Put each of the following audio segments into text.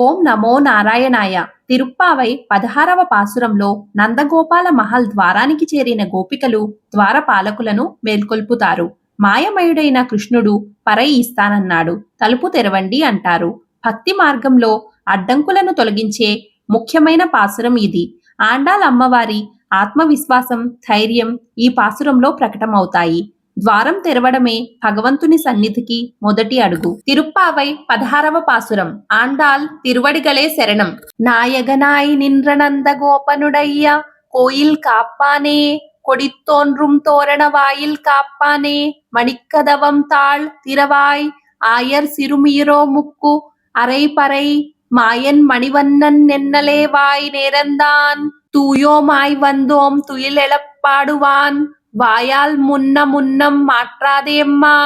ఓం నమో నారాయణాయ. తిరుప్పావై పదహారవ పాసురంలో నందగోపాల మహల్ ద్వారానికి చేరిన గోపికలు ద్వారపాలకులను మేల్కొల్పుతారు. మాయమయుడైన కృష్ణుడు పరై ఇస్తానన్నాడు తలుపు తెరవండి అంటారు. భక్తి మార్గంలో అడ్డంకులను తొలగించే ముఖ్యమైన పాసురం ఇది. ఆండాల అమ్మవారి ఆత్మవిశ్వాసం ధైర్యం ఈ పాసురంలో ప్రకటమవుతాయి. ద్వారం తెరవడమే భగవంతుని సన్నిధికి మొదటి అడుగు తిరుప్పావై పదహారవ పాసురం ఆండాల్ తిరువడిగలే శరణం నాయగనాయ్ నింద్రనంద గోపనుడయ్య కోయిల్ కాప్పానే கொடித்தோன்றும் தோரண வாயில் காப்பானே மணிக்கதவம் தாழ் திரவாய் ஆயர் சிறுமீரோ முக்கு அரை பறை மாயன் மணிவண்ணன் நென்னலே வாய் நேரந்தான் தூயோமாய் வந்தோம் துயிலெழப்பாடுவான் వాయాల్ మున్న మున్నం மாற்றாதேம்மா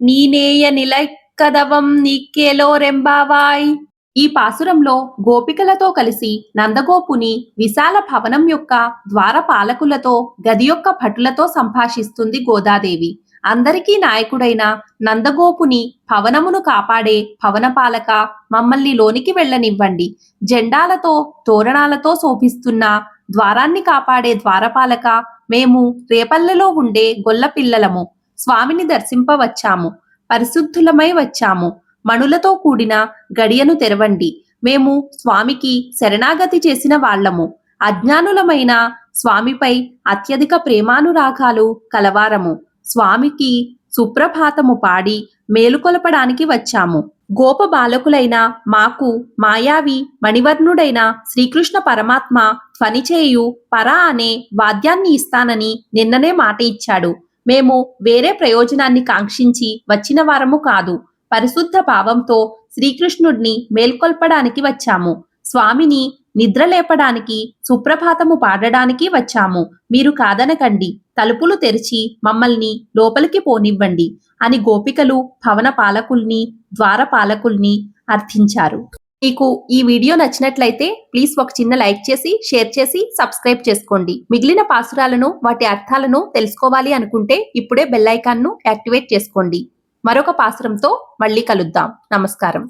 நீனேய நிலை కదవం నీకేలో రెంబావాయ్ ఈ పాసురంలో గోపికలతో కలిసి నందగోపుని విశాల భవనం యొక్క ద్వారపాలకులతో గది యొక్క భటులతో సంభాషిస్తుంది గోదాదేవి అందరికీ నాయకుడైన నందగోపుని భవనమును కాపాడే భవనపాలక మమ్మల్ని లోనికి వెళ్ళనివ్వండి. జెండాలతో తోరణాలతో శోభిస్తున్న ద్వారాన్ని కాపాడే ద్వారపాలక మేము రేపల్లెలో ఉండే గొల్ల పిల్లలము. స్వామిని దర్శింపవచ్చాము. పరిశుద్ధులమై వచ్చాము. మణులతో కూడిన గడియను తెరవండి. మేము స్వామికి శరణాగతి చేసిన వాళ్ళము అజ్ఞానులమైన స్వామిపై అత్యధిక ప్రేమానురాగాలు కలవారము. స్వామికి సుప్రభాతము పాడి మేలుకొలపడానికి వచ్చాము. గోప బాలకులైన మాకు మాయావి మణివర్ణుడైన శ్రీకృష్ణ పరమాత్మ ధ్వనిచేయు పర అనే వాద్యాన్ని ఇస్తానని నిన్ననే మాట ఇచ్చాడు. మేము వేరే ప్రయోజనాన్ని కాంక్షించి వచ్చిన వారము కాదు. పరిశుద్ధ భావంతో శ్రీకృష్ణుడిని మేల్కొల్పడానికి వచ్చాము. స్వామిని నిద్రలేపడానికి సుప్రభాతము పాడడానికి వచ్చాము. మీరు కాదనకండి. తలుపులు తెరిచి మమ్మల్ని లోపలికి పోనివ్వండి అని గోపికలు భవన పాలకుల్ని ద్వారపాలకుల్ని అర్థించారు. మీకు ఈ వీడియో నచ్చినట్లయితే ప్లీజ్ ఒక చిన్న లైక్ చేసి షేర్ చేసి సబ్స్క్రైబ్ చేసుకోండి. మిగిలిన పాసురాలను వాటి అర్థాలను తెలుసుకోవాలి అనుకుంటే ఇప్పుడే బెల్ ఐకాన్ను యాక్టివేట్ చేసుకోండి. మరొక పాసురంతో మళ్ళీ కలుద్దాం. నమస్కారం.